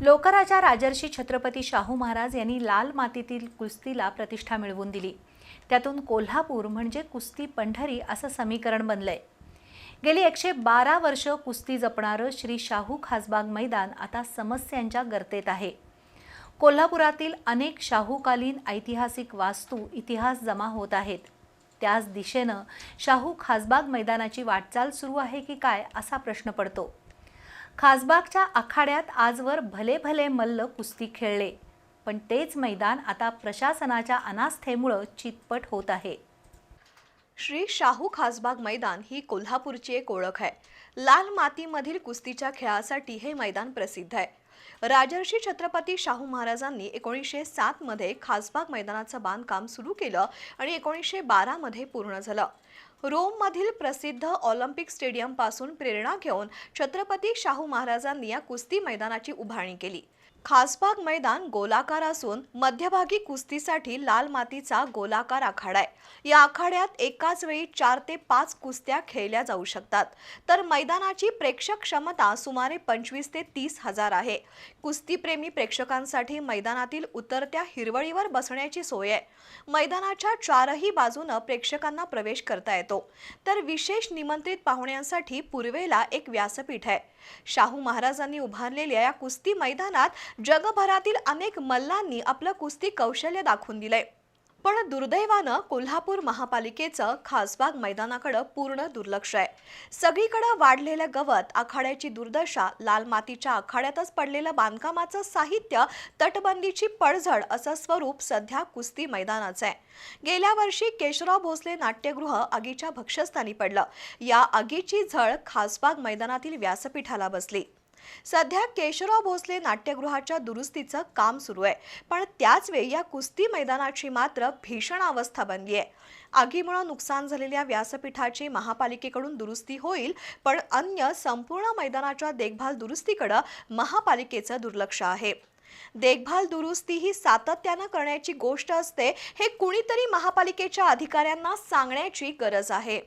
लोकराजा राजर्षी छत्रपती शाहू महाराज यांनी लाल मातीतील कुस्तीला प्रतिष्ठा मिळवून दिली. त्यातून कोल्हापूर म्हणजे कुस्ती पंढरी असं समीकरण बनलंय. गेली एकशे बारा वर्ष कुस्ती जपणारं श्री शाहू खासबाग मैदान आता समस्यांच्या गर्तेत आहे. कोल्हापुरातील अनेक शाहूकालीन ऐतिहासिक वास्तू इतिहास जमा होत आहेत. त्याच दिशेनं शाहू खासबाग मैदानाची वाटचाल सुरू आहे की काय असा प्रश्न पडतो. खासबागच्या आखाड्यात आजवर भले भले मल्ल कुस्ती खेळले. पण तेच मैदान आता प्रशासनाच्या अनास्थेमुळं चितपट होत आहे. श्री शाहू खासबाग मैदान ही कोल्हापूरची एक ओळख आहे. लाल मातीमधील कुस्तीच्या खेळासाठी हे मैदान प्रसिद्ध आहे. राजर्षी छत्रपती शाहू महाराजांनी एकोणीसशे सातमध्ये खासबाग मैदानाचं बांधकाम सुरू केलं आणि एकोणीसशे बारामध्ये पूर्ण झालं. रोममधील प्रसिद्ध ऑलिम्पिक स्टेडियमपासून प्रेरणा घेऊन छत्रपती शाहू महाराजांनी या कुस्ती मैदानाची उभारणी केली. खासबाग मैदान गोलाकार असून मध्यभागी कुस्तीसाठी लाल मातीचा गोलाकार आखाडा आहे. या आखाड्यात एकाच वेळी चार ते पाच कुस्त्या खेळल्या जाऊ शकतात. तर मैदानाची प्रेक्षक क्षमता सुमारे पंचवीस ते तीस हजार आहे. कुस्तीप्रेमी प्रेक्षकांसाठी मैदानातील उतरत्या हिरवळीवर बसण्याची सोय आहे. मैदानाच्या चारही बाजूनं प्रेक्षकांना प्रवेश करता येतो. तर विशेष निमंत्रित पाहुण्यांसाठी पूर्वेला एक व्यासपीठ आहे. शाहू महाराजांनी उभारलेल्या या कुस्ती मैदानात जगभरातील अनेक मल्लांनी आपलं कुस्ती कौशल्य दाखवून दिलंय. पण दुर्दैवानं कोल्हापूर महापालिकेचं खासबाग मैदानाकडं पूर्ण दुर्लक्ष आहे. सगळीकडं वाढलेलं गवत आखाड्याची दुर्दशा लाल मातीच्या आखाड्यातच पडलेलं बांधकामाचं साहित्य तटबंदीची पडझड असं स्वरूप सध्या कुस्ती मैदानाचं आहे. गेल्या वर्षी केशवराव भोसले नाट्यगृह आगीच्या भक्षस्थानी पडलं. या आगीची झळ खासबाग मैदानातील व्यासपीठाला बसली. सध्या केशवराव भोसले नाट्यगृहाच्या दुरुस्तीचं काम सुरू आहे. पण त्याचवेळी या कुस्ती मैदानाची मात्र भीषण अवस्था बनली आहे. आगीमुळे नुकसान झालेल्या व्यासपीठाची महापालिकेकडून दुरुस्ती होईल पण अन्य संपूर्ण मैदानाच्या देखभाल दुरुस्तीकडे महापालिकेचं दुर्लक्ष आहे. देखभाल दुरुस्ती ही सातत्यानं करण्याची गोष्ट असते हे कुणीतरी महापालिकेच्या अधिकाऱ्यांना सांगण्याची गरज आहे.